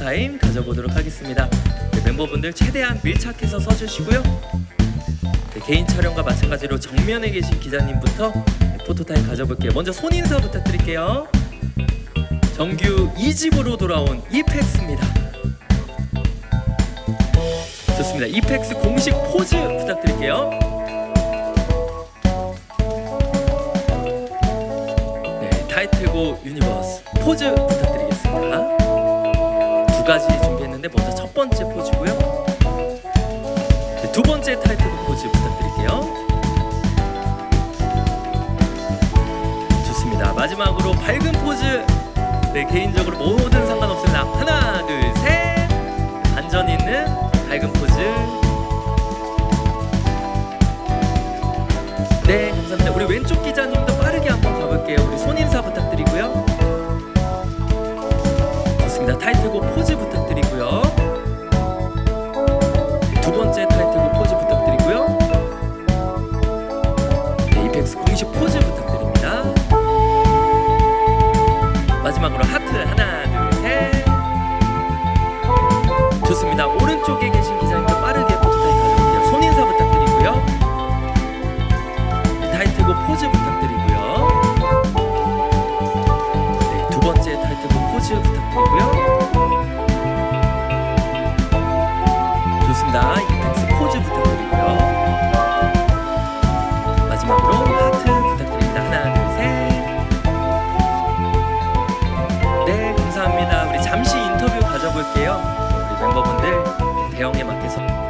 포토타임 가져보도록 하겠습니다. 네, 멤버분들 최대한 밀착해서 서주시고요. 네, 개인 촬영과 마찬가지로 정면에 계신 기자님부터 네, 포토타임 가져볼게요. 먼저 손 인사 부탁드릴게요. 정규 2집으로 돌아온 이펙스입니다. 좋습니다. 이펙스 공식 포즈 부탁드릴게요. 네, 타이틀곡 유니버스 포즈 부탁드리겠습니다. 두 가지 준비했는데 먼저 첫 번째 포즈고요. 네, 두 번째 타이틀곡 포즈 부탁드릴게요. 좋습니다. 마지막으로 밝은 포즈. 네, 개인적으로 뭐든 상관없습니다. 하나, 둘, 셋. 안전 있는 밝은 포즈. 네, 감사합니다. 우리 왼쪽 기자님도 마지막으로 하트 하나, 둘, 셋. 좋습니다. 오른쪽에 계신 기자님도 빠르게 포토타임 가져올게요. 손인사 부탁드리고요. 네, 타이틀곡 포즈 부탁드리고요. 네, 두 번째 타이틀곡 포즈 부탁드리고요. 좋습니다. 이펙스 포즈 부탁드리고요. 멤버분들 대형에 맞게 서